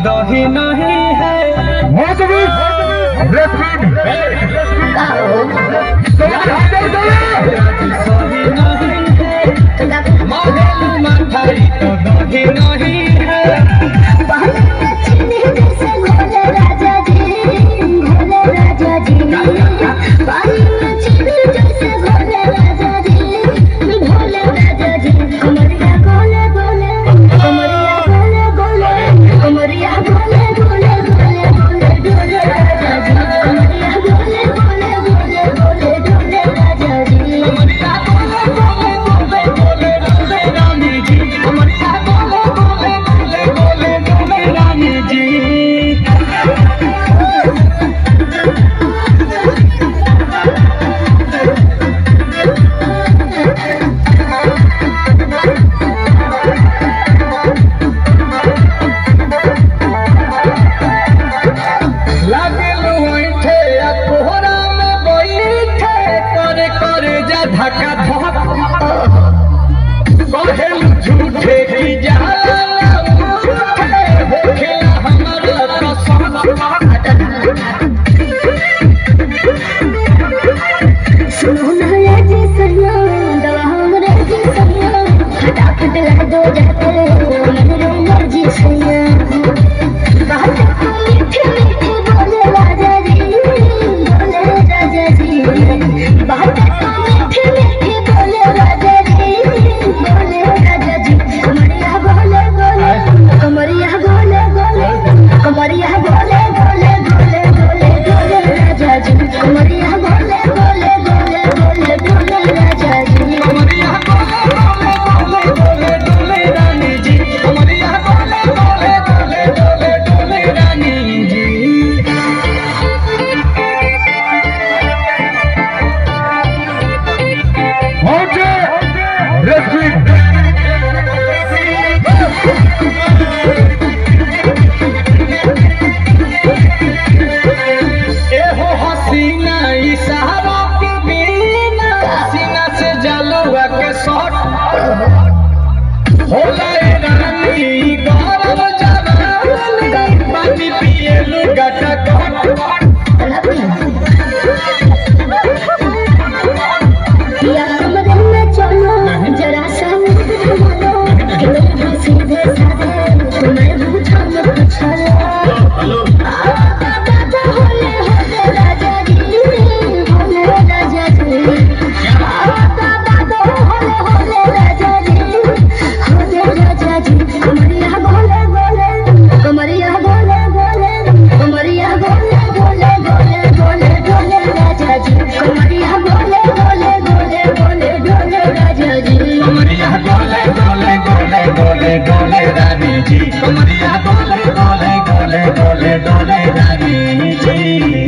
खुदा ही नहीं है नहीं नहीं Bye. কমরিয়া বলে বলে বলে বলে বলে রানী জি